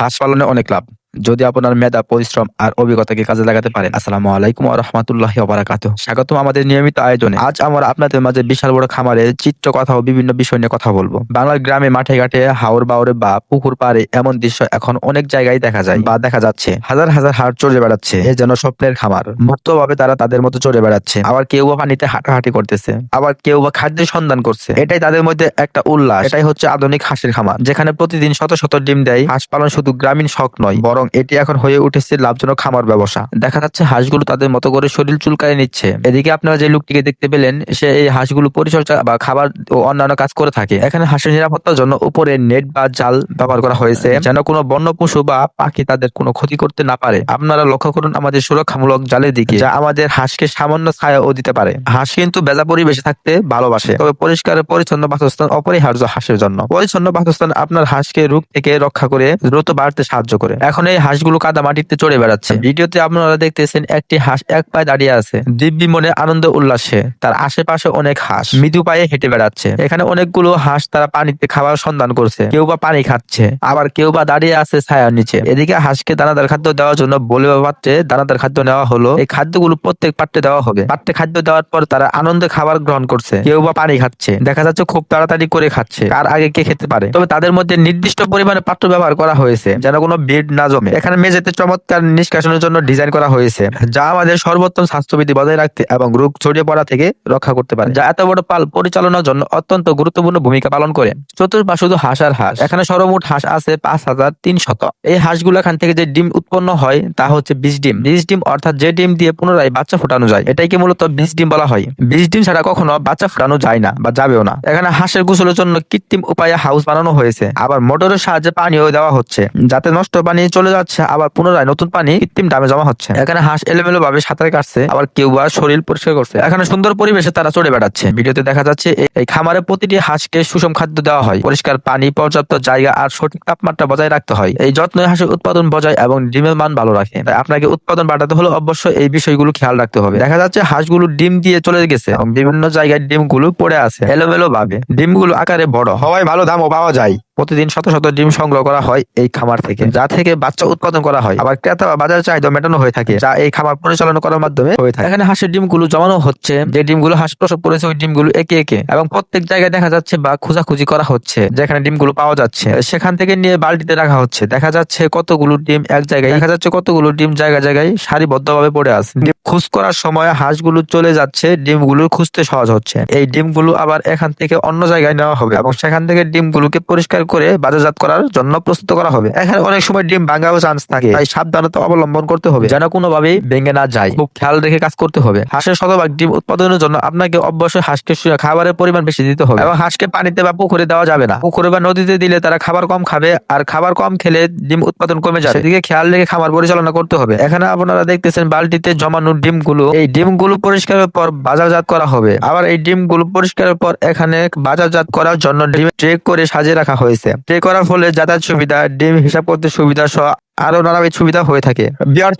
হাঁস পালনে অনেক লাভ। যদি আপনার মেধা, পরিশ্রম আর অভিজ্ঞতাকে কাজে লাগাতে পারেন, আসসালামু আলাইকুম রহমতুল্লাহ বারাকাত স্বাগতম আমাদের নিয়মিত আয়োজনে। আজ আমরা আপনাদের মাঝে বিশাল বড় খামারের চিত্র কথা ও বিভিন্ন বিষয় নিয়ে কথা বলব। বাংলার গ্রামে, মাঠে ঘাটে, হাওর বাওরে বা পুকুর পাড়ে এমন দৃশ্য এখন অনেক জায়গায় দেখা যায় বা দেখা যাচ্ছে। হাজার হাজার হাট চড়ে বেড়াচ্ছে। এ যেন স্বপ্নের খামার। মুক্তভাবে তারা তাদের মতো চড়ে বেড়াচ্ছে। আবার কেউ বা পানিতে হাঁটাহাঁটি করতেছে। আবার কেউ বা খাদ্যের সন্ধান করছে। এটাই তাদের মধ্যে একটা উল্লাস। এটাই হচ্ছে আধুনিক হাঁসের খামার, যেখানে প্রতিদিন শত শত ডিম দেয়। হাঁস পালন শুধু গ্রামীণ শখ নয় বরং এটি এখন হয়ে উঠেছে লাভজনক খামার ব্যবসা। দেখা যাচ্ছে হাঁসগুলো তাদের মতো করে শরীর চুলকায় নিচ্ছে। এদিকে আপনারা যে লোকটিকে দেখতে পেলেন, সে এই হাঁসগুলো পরিচর্যা বা খাবার ও অন্যান্য কাজ করে থাকে। এখানে হাঁসের নিরাপত্তার জন্য উপরে নেট বা জাল ব্যবহার করা হয়েছে, যেন কোনো বন্য পশু বা পাখি তাদের কোনো ক্ষতি করতে না পারে। আপনারা লক্ষ্য করুন আমাদের সুরক্ষামূলক জালের দিকে, যা আমাদের হাঁসকে সামান্য ছায়াও দিতে পারে। হাঁস কিন্তু বেজা পরিবেশে থাকতে ভালোবাসে, তবে পরিষ্কার, পরিচ্ছন্ন বাসস্থান অপরিহার্য হাঁসের জন্য। পরিচ্ছন্ন বাসস্থান আপনার হাঁসকে রোগ থেকে রক্ষা করে দ্রুত বাড়তে সাহায্য করে। এখন এই হাঁসগুলো কাদা মাটিতে চড়ে বেড়াচ্ছে। ভিডিওতে আপনারা দেখতেছেন একটি হাঁস এক পায়ে দাঁড়িয়ে আছে। দিব্যি মনে আনন্দ উল্লাসে তার আশেপাশে অনেক হাঁস। মৃদু পায়ে হেঁটে বেড়াচ্ছে। এখানে অনেকগুলো হাঁস তারা পানিতে খাবার সন্ধান করছে। কেউ বা পানি খাচ্ছে। আবার কেউ বা দাঁড়িয়ে আছে ছায়ার নিচে। এদিকে হাঁসকে দানাদার খাদ্য দেওয়ার জন্য বলে পাত্রে দানাদার খাদ্য নেওয়া হলো। এই খাদ্যগুলো প্রত্যেক পাত্রে দেওয়া হবে। পাত্রে খাদ্য দেওয়ার পর তারা আনন্দে খাবার গ্রহণ করছে। কেউ বা পানি খাচ্ছে। দেখা যাচ্ছে খুব তাড়াতাড়ি করে খাচ্ছে। আর আগে কে খেতে পারে? তবে তাদের মধ্যে নির্দিষ্ট পরিমাণে পাত্র ব্যবহার করা হয়েছে। যেন কোনো ভিড় না জমে এখানে মেঝেতে চমৎকার নিষ্কাশনের জন্য ডিজাইন করা হয়েছে, যা আমাদের সর্বোত্তম স্বাস্থ্যবিধি বজায় রাখতে এবং রোগ ছড়িয়ে পড়া থেকে রক্ষা করতে পারে। যা এত বড় পাল পরিচালনার জন্য অত্যন্ত গুরুত্বপূর্ণ ভূমিকা পালন করে। চতুর্পাশ শুধু হাঁস আর হাঁস। এখানে সর্বমোট হাঁস আছে পাঁচ হাজার তিনশত। এই হাঁসগুলো এখান থেকে যে ডিম উৎপন্ন হয়, তা হচ্ছে বীজ ডিম। বীজ ডিম অর্থাৎ যে ডিম দিয়ে পুনরায় বাচ্চা ফোটানো যায় এটাইকে মূলত বীজ ডিম বলা হয়। বীজ ডিম ছাড়া কখনো বাচ্চা ফোটানো যায় না বা যাবেও না। এখানে হাঁসের গোসলের জন্য কৃত্রিম উপায়ে হাউস বানানো হয়েছে। আবার মোটরের সাহায্যে পানিও দেওয়া হচ্ছে, যাতে নষ্ট পানি চলে যাচ্ছে, আবার পুনরায় নতুন পানি কৃত্রিম ডামে জমা হচ্ছে। এখানে হাঁস এলোমেলো ভাবে সাঁতার কাটছে, আবার কেউ বা শরীর পরিষ্কার করছে। এখানে সুন্দর পরিবেশে তারা চড়ে বেড়াচ্ছে। ভিডিওতে দেখা যাচ্ছে এই- খামারে প্রতিটি হাঁসকে সুষম খাদ্য দেওয়া হয়। পরিষ্কার পানি, পর্যাপ্ত জায়গা আর সঠিক তাপমাত্রা বজায় রাখতে হয়। এই যত্নে হাঁসের উৎপাদন বজায় এবং ডিমের মান ভালো রাখে। তাই আপনাকে উৎপাদন বাড়াতে হলে অবশ্যই এই বিষয়গুলো খেয়াল রাখতে হবে। দেখা যাচ্ছে হাঁসগুলো ডিম দিয়ে চলে গেছে এবং বিভিন্ন জায়গায় ডিমগুলো পড়ে আছে এলোমেলো ভাবে। ডিমগুলো আকারে বড়। হওয়ায় ভালো দামও পাওয়া যায়। প্রতিদিন শত শত ডিম সংগ্রহ করা হয় এই খামার থেকে, যা থেকে বাচ্চা উৎপাদন করা হয়। আবার ক্রেতা বা বাজার চাহিদা মেটানো হয়ে থাকে, যা এই খামার পরিচালনা করার মাধ্যমে হয়ে থাকে। এখানে হাঁসের ডিমগুলো জমানো হচ্ছে। যে ডিমগুলো হাঁস প্রসব করেছে, ওই ডিমগুলো একে একে এবং প্রত্যেক জায়গায় দেখা যাচ্ছে বা খোঁজাখুঁজি করা হচ্ছে, যেখানে ডিমগুলো পাওয়া যাচ্ছে। সেখান থেকে নিয়ে বালতিতে রাখা হচ্ছে। দেখা যাচ্ছে কতগুলো ডিম এক জায়গায়, দেখা যাচ্ছে কতগুলো ডিম জায়গা জায়গায় সারিবদ্ধভাবে পড়ে আছে। খুঁজ করার সময় হাঁসগুলো চলে যাচ্ছে, ডিমগুলো খুঁজতে সহজ হচ্ছে। এই ডিমগুলো আবার এখান থেকে অন্য জায়গায় নেওয়া হবে এবং সেখান থেকে ডিমগুলোকে পরিষ্কার করে বাজারজাত করার জন্য প্রস্তুত করা হবে। এখানে অনেক সময় ডিম ভাঙাও চান্স থাকে, তাই সাবধানতা অবলম্বন করতে হবে যেন কোনোভাবেই ভেঙে না যায়। খুব খেয়াল রেখে কাজ করতে হবে। হাঁসের শতভাগ ডিম উৎপাদনের জন্য আপনাকে অবশ্যই হাঁসকে খাবারের পরিমাণ বেশি দিতে হবে এবং হাঁসকে পানিতে বা পুকুরে দেওয়া যাবে না। পুকুরে বা নদীতে দিলে তারা খাবার কম খাবে আর খাবার কম খেলে ডিম উৎপাদন কমে যাবে। সেদিকে খেয়াল রেখে খামার পরিচালনা করতে হবে। এখানে আপনারা দেখতেছেন বালতিতে জমানো ডিমগুলো, এই ডিমগুলো পরিষ্কারের পর বাজারজাত করা হবে। আবার এই ডিমগুলো পরিষ্কারের পর এখানে বাজারজাত করার জন্য ডিম ট্রে করে সাজিয়ে রাখা হয়েছে। ট্রে করার ফলে যাতায়াত সুবিধা, ডিম হিসাব করতে সুবিধা সহ আরও নানাবিধ সুবিধা হয়ে থাকে।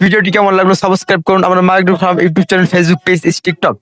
ভিডিওটি কেমন লাগল সাবস্ক্রাইব করুন। আমার market farm YouTube channel Facebook page TikTok